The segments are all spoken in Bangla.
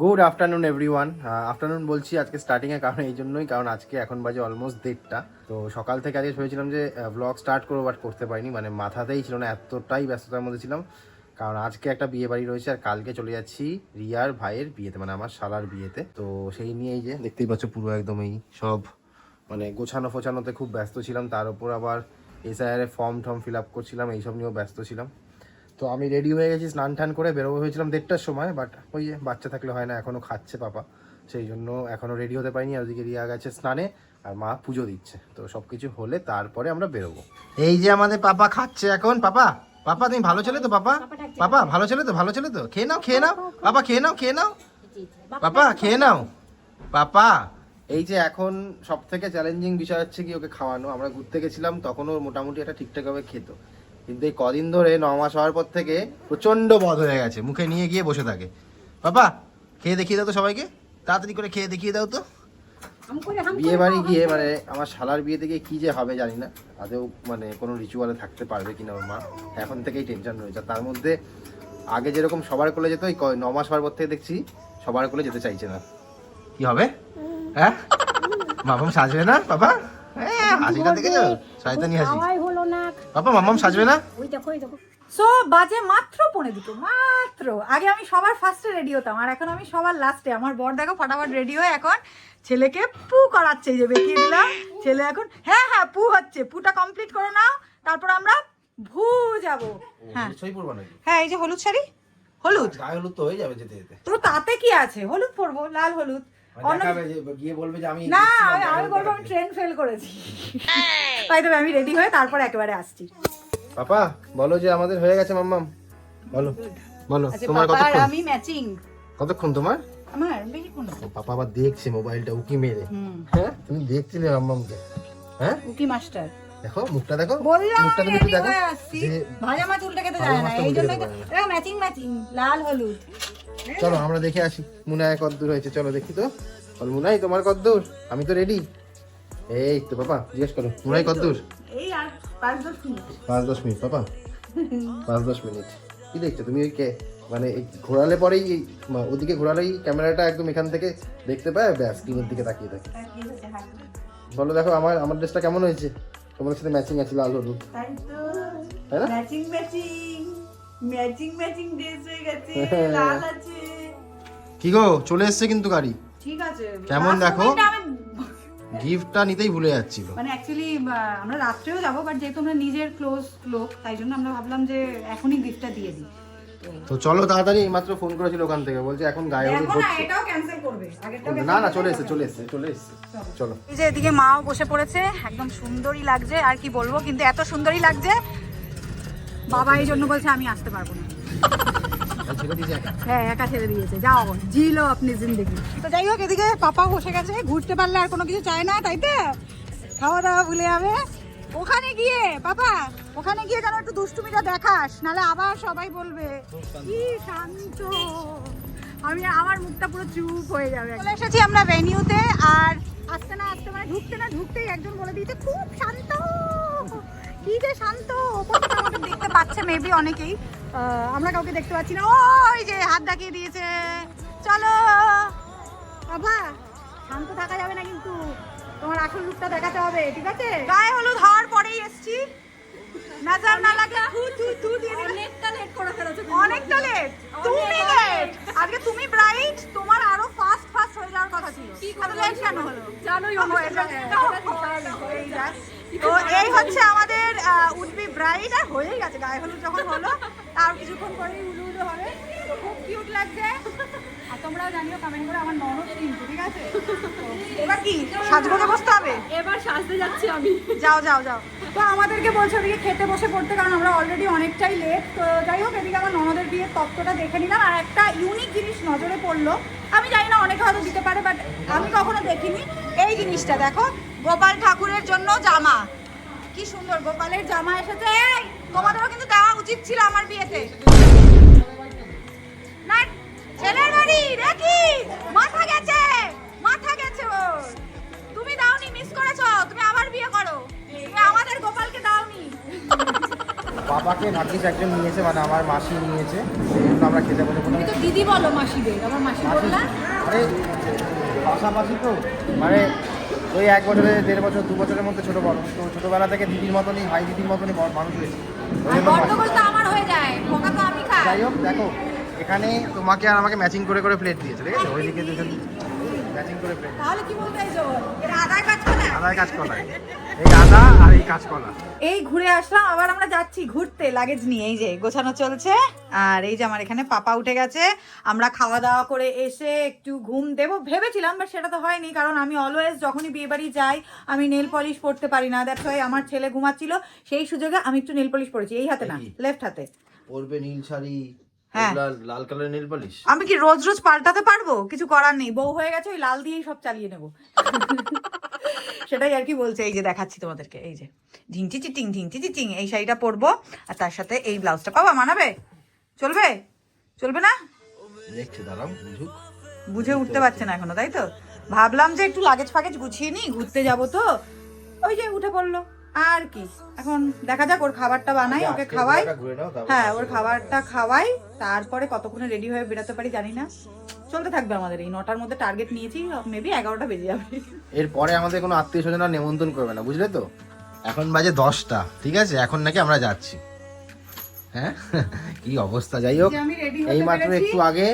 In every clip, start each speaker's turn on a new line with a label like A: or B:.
A: গুড আফটারনুন এভরিওয়ান আফটারনুন বলছি আজকে স্টার্টিংয়ের কারণ এই জন্যই, কারণ আজকে এখন বাজে অলমোস্ট দেড়টা। তো সকাল থেকে আজকে ভেবেছিলাম যে ব্লগ স্টার্ট করব বাট করতে পারিনি। মানে মাথাতেই ছিল না, এতটাই ব্যস্ততার মধ্যে ছিলাম। কারণ আজকে একটা বিয়ে বাড়ি রয়েছে, আর কালকে চলে যাচ্ছি রিয়ার ভাইয়ের বিয়েতে মানে আমার শালার বিয়েতে। তো সেই নিয়েই যে, দেখতেই পাচ্ছ পুরো একদম এই সব মানে গোছানো ফোছানোতে খুব ব্যস্ত ছিলাম। তার উপর আবার এসআইআর ফর্ম টর্ম ফিল আপ করছিলাম, এইসব নিয়েও ব্যস্ত ছিলাম। তো আমি রেডি হয়ে গেছি স্নান টান করে বেরোবো হয়েছিলাম দেড়টার সময় বাট ওই বাচ্চা থাকলে হয় না এখনও খাচ্ছে পাপা। সেই জন্য এখনও রেডি হতে পারিনি আর ওদিকে রিয়া গেছে স্নানে আর মা পুজো দিচ্ছে। তো সব কিছু হলে তারপরে আমরা বেরোবো। এই যে আমাদের পাপা খাচ্ছে এখন পাপা পাপা তুমি ভালো ছেলে তো পাপা? পাপা ভালো ছেলে তো ভালো ছেলে তো? খেয়ে নাও খেয়ে নাও। পাপা খেয়ে নাও খেয়ে নাও। পাপা খেয়ে নাও। পাপা এই যে এখন সব থেকে চ্যালেঞ্জিং বিষয় হচ্ছে কি ওকে খাওয়ানো। আমরা ঘুরতে গেছিলাম তখন ওর মোটামুটি এটা ঠিকঠাকভাবে খেত। কিন্তু এই কদিন ধরে ন মাস হওয়ার পর থেকে প্রচণ্ড বধ হয়ে গেছে। মুখে নিয়ে গিয়ে বসে থাকে। বাবা খেয়ে দেখিয়ে দাও তো সবাইকে। তাড়াতাড়ি করে খেয়ে দেখিয়ে দাও তো। বিয়ে বাড়ি গিয়ে মানে আমার শালার বিয়েতে গিয়ে কি যে হবে জানি না। আদেও মানে কোনো রিচুয়ালে থাকতে পারবে কিনা ওর মা। এখন থেকেই টেনশন রয়েছে। তার মধ্যে আগে যেরকম সবার কোলে যেত ওই ন মাস হওয়ার পর থেকে দেখছি সবার কোলে যেতে চাইছে না। কি হবে? হ্যাঁ? মামাম সাজবে না? বাবা? হ্যাঁ হাসিটা দেখেছ? শয়তানি হাসি। বাবা মামাম সাজবে না?
B: ওই দেখো ওই দেখো।
C: সো বাজে মাত্র পৌনে দুটো মাত্র। আগে আমি সবার ফার্স্টে রেডি হতাম আর এখন আমি সবার লাস্টে আমার বর দেখো ফটাফট রেডি হয়ে এখন ছেলেকে পু করাচ্ছে যে বেঁকিয়ে দিলাম। ছেলে এখন হ্যাঁ হ্যাঁ পু হচ্ছে পুটা কমপ্লিট করে নাও তারপর আমরা ভু যাব। হ্যাঁ।
A: নিশ্চয়ই পড়ব নাকি?
C: হ্যাঁ এই যে হলুদ শাড়ি হলুদ।
A: গায়ে হলুদ তো হয়ে যাবে যেতে যেতে।
C: তো তাতে কি আছে? হলুদ পরবো লাল হলুদ।
A: মানে
C: অন্য
A: গিয়ে বলবে যে আমি
C: না আমি বলব আমি ট্রেন ফেল করেছি। তাই তবে আমি রেডি হয়ে তারপর একেবারে আসছি।
A: পাপা বলো যে আমাদের হয়ে গেছে মাম্মাম। বলো বলো
C: আচ্ছা
A: তোমার কতক্ষণ?
C: আমি ম্যাচিং
A: কতক্ষণ তোমার?
C: আমার বেশিক্ষণ না।
A: ও, পাপা আবার দেখছে মোবাইলটা উকি মেরে। হ্যাঁ তুমি দেখছিলে মাম্মামকে? হ্যাঁ?
C: উকি মাস্টার।
A: দেখো মুখটা দেখো
C: বললাম
A: মুখটা তুমি দেখো।
C: ভাজা মাছ উল্টে খেতে যায় না এই তো
A: না।
C: ম্যাচিং ম্যাচিং লাল হলুদ।
A: চলো আমরা দেখে আসি মুনায় কদ্দূর হয়েছে। চলো দেখি তো। বল মুনাই তোমার কদ্দূর। আমি তো রেডি এই তো পাপা জিজ্ঞেস করো মুনাই কদ্দূর
C: এই আর পাঁচ দশ মিনিট।
A: পাঁচ দশ মিনিট পাপা পাঁচ দশ মিনিট। কি দেখছ তুমি ওই কে মানে ঘোরালে পরেই ওদিকে ঘোরালেই ক্যামেরাটা একদম এখান থেকে দেখতে পায় ব্যাস স্ক্রিনের দিকে তাকিয়ে থাকে। বলো দেখো আমার আমার ড্রেসটা কেমন হয়েছে? তোমাদের সাথে ম্যাচিং আছে লাল হলুদ।
C: তাই তো।
A: তাই না?
C: Matching matching matching matching dress হয়ে গেছে
A: হ্যাঁ।
C: লাল আছে।
A: কি গো চলে এসছে কিন্তু গাড়ি।
C: ঠিক আছে।
A: কেমন দেখো? গিফটটা নিতেই ভুলে যাচ্ছিল।
C: মানে অ্যাকচুয়ালি আমরা রাত্রেও যাব বাট যেহেতু আমরা নিজের ক্লোজ লোক তাই জন্য আমরা ভাবলাম যে এখনই গিফটটা দিয়ে দিই।
A: তো চলো তাড়াতাড়ি মাত্র ফোন করেছিল ওখান থেকে বলছে এখন গায়ে হলুদ
C: না
A: হচ্ছে।
C: এটাও ক্যান্সেল করবে।
A: না না চলে এসছে চলে এসছে চলে এসছে। চলো।
C: এই যে এদিকে মাও বসে পড়েছে একদম সুন্দরই লাগছে আর কি বলব কিন্তু এত সুন্দরই লাগছে বাবা এই জন্য বলছে আমি আসতে পারব না। হ্যাঁ একা ছেড়ে দিয়েছে। যাও জিলো আপনি জিন্দগি। তো যাই হোক এদিকে পাপা বসে গেছে ঘুরতে পারলে আর কোনো কিছু চায় না তাই তো? খাওয়া দাওয়া ভুলে যাবে। ওখানে গিয়ে পাপা ওখানে গিয়ে যেন একটু দুষ্টুমিটা দেখাস নালে আবার সবাই বলবে কি শান্ত। আমি আমার মুখটা পুরো চুপ হয়ে যাবে। চলে এসেছি আমরা ভেনিউতে আর আসতে না আসতে মানে ঢুকতে না ঢুকতেই একজন বলে দিয়েছে খুব শান্ত কি যে শান্ত। আমাকে দেখতে পাচ্ছে মেবি অনেকেই। আমরা কাউকে দেখতে পাচ্ছি না। ওই যে হাত দেখিয়ে দিয়েছে। চলো। বাবা শান্ত থাকা যাবে না কিন্তু। তোমার আসল রূপটা দেখাতে হবে ঠিক আছে? গায়ে হলুদ হওয়ার পরেই এসছি। নাজার না লাগে। থু থু থু দিয়ে অনেকটা লেট করে ফেলেছো অনেকটা লেট তুমি লেট আজকে তুমি ব্রাইট তোমার আরও ফাস্ট ফাস্ট হয়ে যাওয়ার কথা ছিল। এত লেট কেন হলো? জানোই তো এই হচ্ছে আমাদের উডবি ব্রাইড আর হয়েই গেছে। গায়ে হলুদ যখন হলো তার কিছুক্ষণ পরেই উলু উলু হবে। তো খুব কিউট লাগছে। আর তোমরাও জানিও কমেন্ট করে আমার ননদ কিন্তু ঠিক আছে? এবার কি সাজগোজে বসতে হবে?
B: এবার সাজতে যাচ্ছি আমি।
C: যাও যাও যাও। তো আমাদেরকে বলছে ওদিকে খেতে বসে পড়তে কারণ আমরা অলরেডি অনেকটাই লেট তো যাই হোক এদিকে আমার ননদের বিয়ের তত্ত্বটা দেখে নিলাম। আর একটা ইউনিক জিনিস নজরে পড়ল। আমি জানি না অনেকে হয়তো দিতে পারে বাট আমি কখনো দেখিনি। এই জিনিসটা দেখো গোপাল ঠাকুরের জন্য জামা। কি সুন্দর গোপালের জামা এসেছে। এই তোমাদেরও কিন্তু দেওয়া উচিত ছিল আমার বিয়েতে। না ছেলের বাড়ি দেখি মাথা গেছে মাথা গেছে ওর। তুমি দাওনি মিস করেছ তুমি আবার বিয়ে করো। তুমি আমাদের গোপালকে দাওনি।
A: বাবাকে ভাগ্যিস একজন নিয়েছে মানে আমার মাসি নিয়েছে। সেই জন্য আমরা খেতে বসে
B: তুমি তো দিদি বলো মাসিদের আমার মাসি বললা।
A: আরে পাশাপাশি তো মানে ওই এক বছরে দেড় বছর দু বছরের মধ্যে ছোট বড়। তো ছোটবেলা থেকে দিদির মতনই ভাই দিদির মতনই মানুষ হয়েছে।
B: হয়ে
A: যাই হোক দেখো এখানে তোমাকে আর আমাকে ম্যাচিং করে করে প্লেট দিয়েছে ঠিক আছে? ওই দিকে দুজন ম্যাচিং করে প্লেট
B: তাহলে কি বলতে
C: আদায় কাজ করে
A: আদার কাঁচকলা এই আদা আর এই কাঁচকলা।
C: এই ঘুরে আসলাম আবার আমরা যাচ্ছি ঘুরতে। লাগেজ নিয়ে এই যে গোছানো চলছে। আর এই যে আমার এখানে পাপা উঠে গেছে। আমরা খাওয়া দাওয়া করে এসে একটু ঘুম দেবো। ভেবেছিলাম বাট সেটা তো হয়নি কারণ আমি অলওয়েজ যখনই বিয়ে বাড়ি যাই আমি নেল পলিশ পরতে পারি না। দ্যাটস ওয়াই আমার ছেলে ঘুমাচ্ছিল। সেই সুযোগে আমি একটু নেল পলিশ পরেছি। এই হাতে না? লেফট হাতে।
A: পরবে নীল শাড়ি
C: হ্যাঁ।
A: লাল কালারের নীল পালিশ
C: আমি কি রোজ রোজ পাল্টাতে পারব? কিছু করার নেই। বউ হয়ে গেছে ওই লাল দিয়েই সব চালিয়ে নেব। সেটাই আর কি বলছে এই যে দেখাচ্ছি তোমাদেরকে এই যে। ঢিংটি চিটিং ঢিংটি চিটিং এই শাড়িটা পরবো আর তার সাথে এই ব্লাউজটা। পাবা মানাবে? চলবে? চলবে না? বুঝে উঠতে পারছে না এখনও তাই তো? ভাবলাম যে একটু লাগেজ ফাগেজ গুছিয়ে নি ঘুরতে যাব তো। ওই যে উঠে পড়ল। আর কি? এখন দেখা যাক ওর খাবারটা বানাই ওকে খাওয়াই। হ্যাঁ ওর খাবারটা খাওয়াই তারপরে কতক্ষণে রেডি হয়ে বেরোতে পারি জানি না। চলতে থাকবে আমাদের এই নটার মধ্যে টার্গেট নিয়েছি মেবি এগারোটা বেজে যাবে।
A: এরপরে আমাদের কোনো আত্মীয় স্বজন আর করবে না বুঝলে তো? এখন বাজে দশটা ঠিক আছে? এখন নাকি আমরা যাচ্ছি। হ্যাঁ? কি অবস্থা? যাই হোক এই মাত্র একটু আগে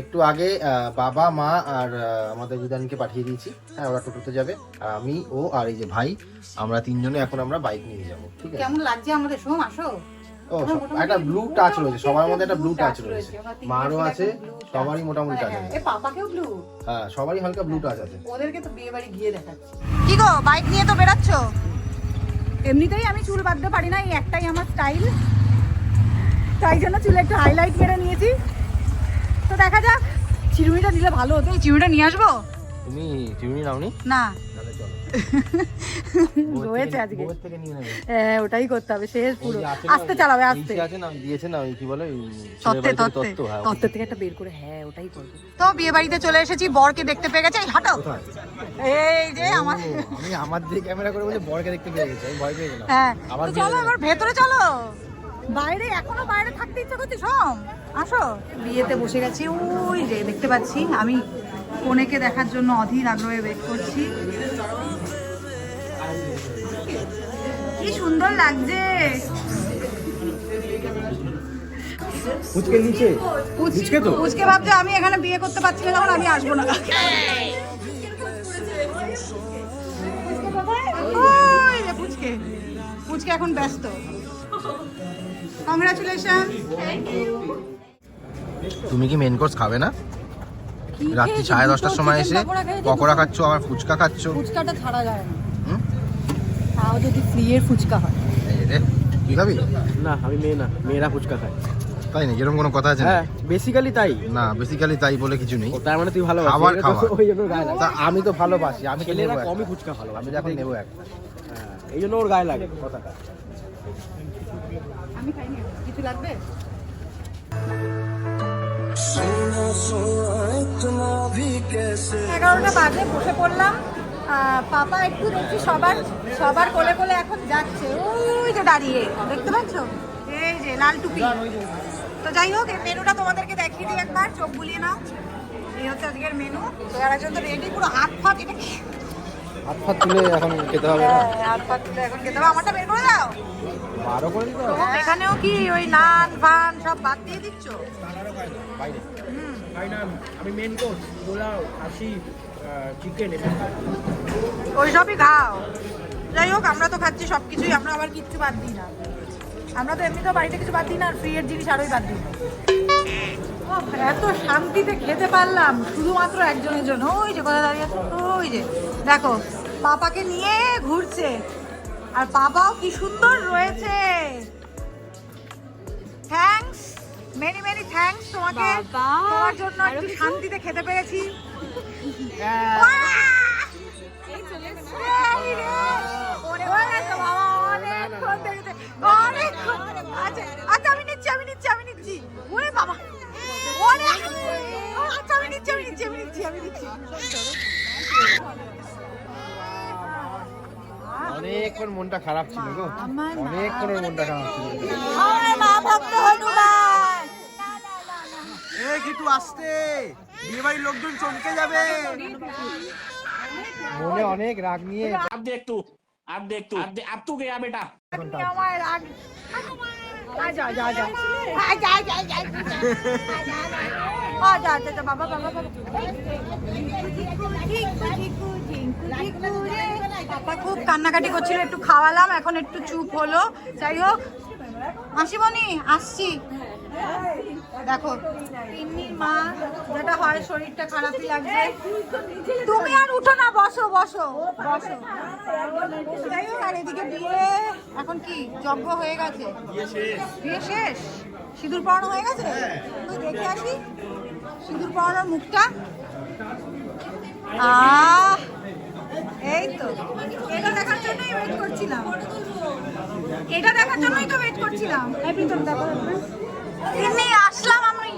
A: একটু আগে বাবা মা আর আমাদের বিধানকে পাঠিয়ে দিয়েছি। হ্যাঁ ওরা টোটোতে যাবে। আর আমি ও আর এই যে ভাই আমরা তিনজনে এখন আমরা বাইক নিয়ে যাব ঠিক আছে?
C: কেমন লাগছে আমাদের সোম আসো।
A: ও একটা ব্লু টাচ রয়েছে। সবার মধ্যে একটা ব্লু টাচ রয়েছে। মারও আছে সবারই মোটামুটি টাচ
C: হ্যাঁ,
A: আছে।
C: পাপাকেও ব্লু
A: হ্যাঁ সবারই হালকা ব্লু টাচ আছে।
C: ওদেরকে তো বিয়ে বাড়ি গিয়ে দেখাচ্ছি। কি গো বাইক নিয়ে তো বেরাচ্ছ এমনিতেই আমি চুল বাঁধতে পারি না এই একটাই আমার স্টাইল তাই জন্য চুলে একটু হাইলাইট মেরে নিয়েছি। তো দেখা যাক। চিরুনিটা দিলে ভালো হতো। চিরুনিটা নিয়ে আসব?
A: তুমি চিমনি নাওনি?
C: না। রয়েছে আজকে।
A: বউয়ের থেকে নিয়ে নেবে।
C: ওটাই করতে হবে। শেষ পুরো
A: ওই যে আছে না,
C: আস্তে চালাবে আস্তে।
A: ইসে আছে না দিয়েছে না কি বলে ওই
C: তত্ত্বে
A: ছেলের বাড়ি থেকে
C: তত্ত্বে।
A: তত্ত্ব,
C: তত্ত্ব থেকে একটা বের করে হ্যাঁ ওটাই করব। তো বিয়ে বাড়িতে চলে এসেছি বরকে দেখতে পেয়ে গেছে। এই হাঁটো। এই যে আমার
A: আমি আমার দিকে ক্যামেরা করে বলে বরকে দেখতে পেয়ে গেছি আমি ভয় পেয়ে গেলাম।
C: হ্যাঁ।
A: আবার
C: চলো
A: হয়ে
C: ভেতরে চলো। বাইরে এখনও বাইরে থাকতে ইচ্ছে করছি সোম আসো। বিয়েতে বসে গেছি ওই যে দেখতে পাচ্ছি আমি কনেকে দেখার জন্য অধীর আগ্রহে ওয়েট করছি। কি সুন্দর লাগছে।
A: নিচে? তো?
C: পুচকে ভাবছে আমি এখানে বিয়ে করতে পারছি না যখন আমি আসব না। পুচকে। পুচকে এখন ব্যস্ত। কংগ্রাচুলেশন
A: তুমি কি মেন কোর্স খাবে না? রাত্রি সাড়ে দশটার সময় এসে পকোড়া খাচ্ছ আবার ফুচকা খাচ্ছ।
C: ফুচকাটা ছাড়া যায় না? তাও যদি ফ্রি এর ফুচকা হয়।
A: রে তুই খাবি?
D: না আমি মেয়ে না মেয়েরা ফুচকা খায়।
A: তাই নাকি? এরকম কোনো কথা আছে
D: হ্যাঁ? বেসিক্যালি তাই।
A: না বেসিক্যালি তাই বলে কিছু নেই।
D: তার মানে তুই ভালো
A: খাবার খাওয়া।
D: ওই জন্য গায়ে
A: তা আমি তো ভালোবাসি আমি
D: ছেলেরা কমই ফুচকা ভালো
A: আমি যখন নেব একটা।
D: হ্যাঁ এই জন্য ওর গায়ে লাগে কথাটা।
C: আমি খাইনি। কিছু লাগবে? এগারোটা বাজে, বসে পড়লাম। পাপা একটু দেখছি সবার সবার কোলে কোলে এখন যাচ্ছে। ওই যে দাঁড়িয়ে, দেখতে পাচ্ছ? এই যে লাল টুপি। তো যাই হোক মেনুটা তোমাদেরকে দেখিয়ে দিই একবার, চোখ বুলিয়ে নাও। এই হচ্ছে আজকের মেনু। তো একজন তো রেডি পুরো হাত ফাত এটা
A: হাত ফাত তুলে এখন খেতে হবে না?
C: হ্যাঁ, হাত ফাত তুলে এখন খেতে হবে। আমারটা বের করে দাও।
A: বারো করে দিতে হবে?
C: এখানেও কি ওই নান ফান সব বাদ দিয়ে দিচ্ছ?
A: বাইরে।
D: আমি মেন কোর্স পোলাও খাসি চিকেন
C: ওই সবই খাও। যাই হোক আমরা তো খাচ্ছি সব কিছুই আমরা আবার কিচ্ছু বাদ দিই না। আমরা তো এমনিতেও বাড়িতে কিছু বাদ দিই না আর ফ্রি এর জিনিস আরোই বাদ দিই। না এত শান্তিতে খেতে পারলাম শুধুমাত্র একজনের জন্য। ওই যে কোথায় দাঁড়িয়ে আছে? ওই যে। দেখো পাপাকে নিয়ে ঘুরছে। আর পাপাও কি সুন্দর রয়েছে। থ্যাঙ্কস মেনি মেনি থ্যাঙ্কস তোমাকে। তোমার জন্য একটু শান্তিতে খেতে পেরেছি।
A: তখন মনটা খারাপ ছিল গো। অনেকক্ষণ মনটা খারাপ ছিল এ কিটু আসতে। লোকজন চমকে যাবে। মনে অনেক রাগ নিয়ে
E: আপ দেখ তু আপ দেখ আপ তু বেটা।
C: আমার রাগ। যা যা যা। যা যা যা। বাবা বাবা বাবা। পাপা খুব কান্নাকাটি করছিল একটু খাওয়ালাম এখন একটু চুপ হলো। যাই হোক মাসিমণি আসছি। দেখো তিন্নির মা যেটা হয় শরীরটা খারাপই লাগছে। তুমি আর উঠো না বসো বসো বসো। যাই হোক আর এদিকে বিয়ে এখন কি যজ্ঞ হয়ে গেছে? বিয়ে শেষ। সিঁদুর পড়ানো হয়ে গেছে? তুই দেখে আসি। সিঁদুর পড়ানোর মুখটা। এই তো। এটা দেখার জন্যই ওয়েট করছিলাম। এটা দেখার জন্যই তো ওয়েট করছিলাম। এই প্রীতম দেখো। এমনি আসলাম আমি।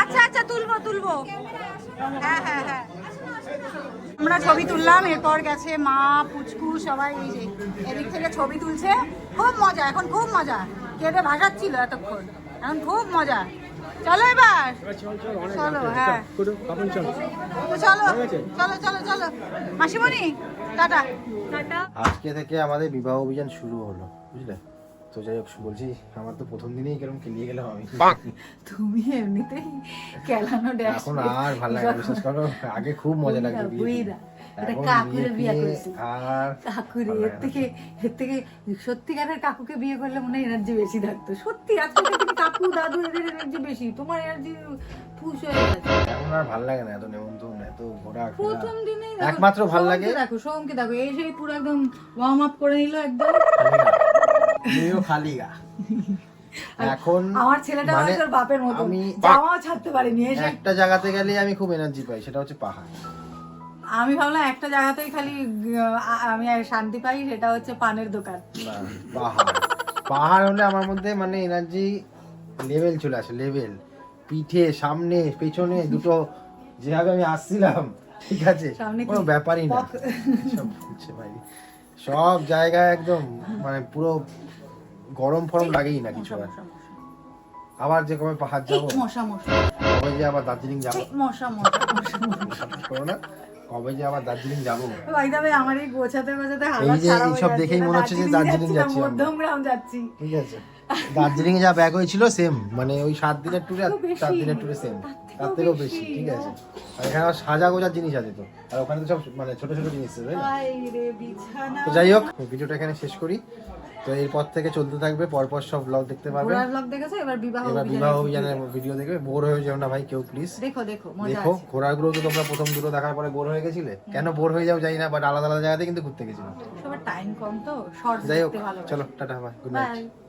C: আচ্ছা আচ্ছা তুলবো তুলবো। হ্যাঁ হ্যাঁ হ্যাঁ। আমরা ছবি তুললাম, এরপর গেছে মা, পুচকু, সবাই এই যে এদিক থেকে ছবি তুলছে। খুব মজা, এখন খুব মজা। কেটে ভাসাচ্ছিল এতক্ষণ। এখন খুব মজা। চলো এবার। চলো হ্যাঁ। তো চলো চলো চলো চলো। মাসিমণি টাটা।
A: আজকে থেকে আমাদের বিবাহ অভিযান শুরু হলো বুঝলে? তো যাই হোক বলছি আমার তো প্রথম দিনেই কেরম খেলিয়ে গেলাম আমি।
C: তুমি এমনিতেই কেলানো ড্যাশ
A: এখন আর ভালো লাগে বিশ্বাস করো আগে খুব মজা লাগতো।
C: এটা কাকুরে বিয়ে কাকুরে এর থেকে এর থেকে সত্যিকারের কাকুকে বিয়ে করলে মনে হয় এনার্জি বেশি থাকতো। সত্যি আজকাল কাকু দাদু এদের এনার্জি বেশি। তোমার এনার্জি ফুস হয়ে গেছে।
A: এখন আর ভালো লাগে না এত নেমন্তন্ন এত ঘোরা
C: প্রথম দেখো,
A: একমাত্র ভালো লাগে?
C: দেখো সোমকে দেখো এই সেই পুরো একদম ওয়ার্ম আপ করে নিল একদম।
A: খালি গা। এখন
C: আমার ছেলেটা
A: মানে
C: বাপের মতো
A: আমি
C: জামাও ছাড়তে পারিনি
A: একটা জায়গাতে গেলে আমি খুব এনার্জি পাই সেটা হচ্ছে পাহাড়।
C: আমি ভাবলাম একটা জায়গাতেই খালি আমি শান্তি পাই সেটা হচ্ছে পানের দোকান।
A: পাহাড় পাহাড় হলে আমার মধ্যে মানে এনার্জি লেভেল চলে আসে লেভেল পিঠে সামনে পেছনে দুটো যেভাবে আমি আসছিলাম ঠিক আছে? কোনো ব্যাপারই না। সব হচ্ছে ভাই। সব জায়গায় একদম মানে পুরো গরম ফরম লাগেই না কিছু আর। আবার যে কবে পাহাড় যাব?
C: মশা মশা।
A: কবে যে আবার দার্জিলিং যাব।
C: মশা মশা মশা মশা।
A: না। কবে যে আবার দার্জিলিং যাব?
C: ভাই দাবে আমার এই গোছাতে গোছাতে
A: যে
C: খারাপ হয়ে
A: এইসব দেখেই মনে হচ্ছে যে দার্জিলিং যাচ্ছি
C: মধ্যমগ্রাম যাচ্ছি।
A: ঠিক আছে। দার্জিলিং যা ব্যাগ হয়েছিল সেম মানে ওই সাত দিনের ট্যুরে আর চার দিনের ট্যুরে সেম
C: তার থেকেও
A: বেশি। ঠিক আছে। আর এখানে আবার সাজা গোজার জিনিস আছে তো। আর ওখানে তো সব মানে ছোট ছোট জিনিস আছে তাই না? তো যাই হোক ভিডিওটা এখানে শেষ করি। তো এরপর থেকে চলতে থাকবে পরপর সব ব্লগ দেখতে পাবে।
C: ব্লগ দেখেছ? এবার বিবাহ
A: এবার
C: অভিযানের
A: বিবাহ অভিযানের ভিডিও দেখবে। বোর হয়ে যাও না ভাই কেউ প্লিজ
C: দেখো দেখো
A: দেখো ঘোরাগুলো তো তোমরা প্রথম দুটো দেখার পরে বোর হয়ে গেছিলে। কেন বোর হয়ে যাও জানি না বাট আলাদা আলাদা জায়গাতে কিন্তু ঘুরতে গেছিলাম।
C: সবার টাইম কম তো শর্টস
A: যাই হোক চলো টাটা বাই গুড নাইট